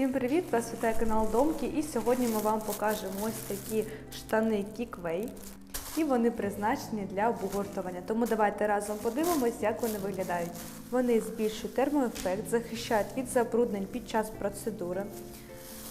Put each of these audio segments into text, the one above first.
Всім привіт! Вас вітає канал Домки і сьогодні ми вам покажемо ось такі штани Кіквей. І вони призначені для обгортування. Тому давайте разом подивимось, як вони виглядають. Вони збільшують термоефект, захищають від забруднень під час процедури,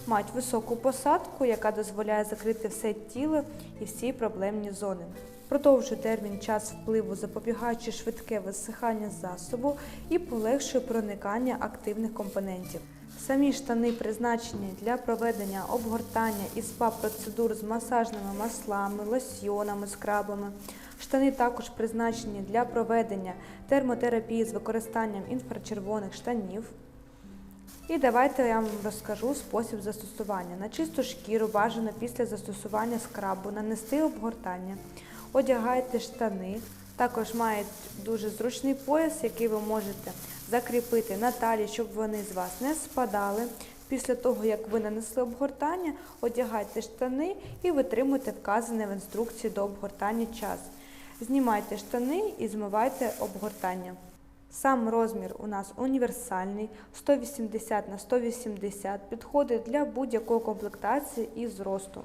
мають високу посадку, яка дозволяє закрити все тіло і всі проблемні зони. Продовжує термін час впливу, запобігаючи швидке висихання засобу і полегшує проникання активних компонентів. Самі штани призначені для проведення обгортання і спа-процедур з масажними маслами, лосьйонами, скрабами. Штани також призначені для проведення термотерапії з використанням інфрачервоних штанів. І давайте я вам розкажу спосіб застосування. На чисту шкіру бажано після застосування скрабу нанести обгортання. Одягайте штани. Також мають дуже зручний пояс, який ви можете закріпити на талії, щоб вони з вас не спадали. Після того, як ви нанесли обгортання, одягайте штани і витримуйте вказаний в інструкції до обгортання час. Знімайте штани і змивайте обгортання. Сам розмір у нас універсальний 180 на 180 підходить для будь-якої комплектації і зросту.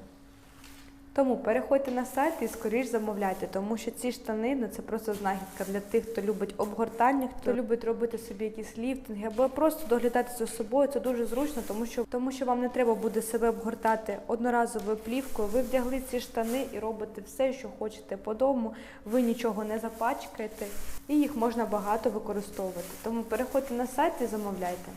Тому переходьте на сайт і скоріш замовляйте, тому що ці штани ну, це просто знахідка для тих, хто любить обгортання, хто любить робити собі якісь ліфтинги, або просто доглядати за собою. Це дуже зручно, тому що тому що вам не треба буде себе обгортати одноразовою плівкою. Ви вдягли ці штани і робите все, що хочете по дому. Ви нічого не запачкаєте, і їх можна багато використовувати. Тому переходьте на сайт і замовляйте.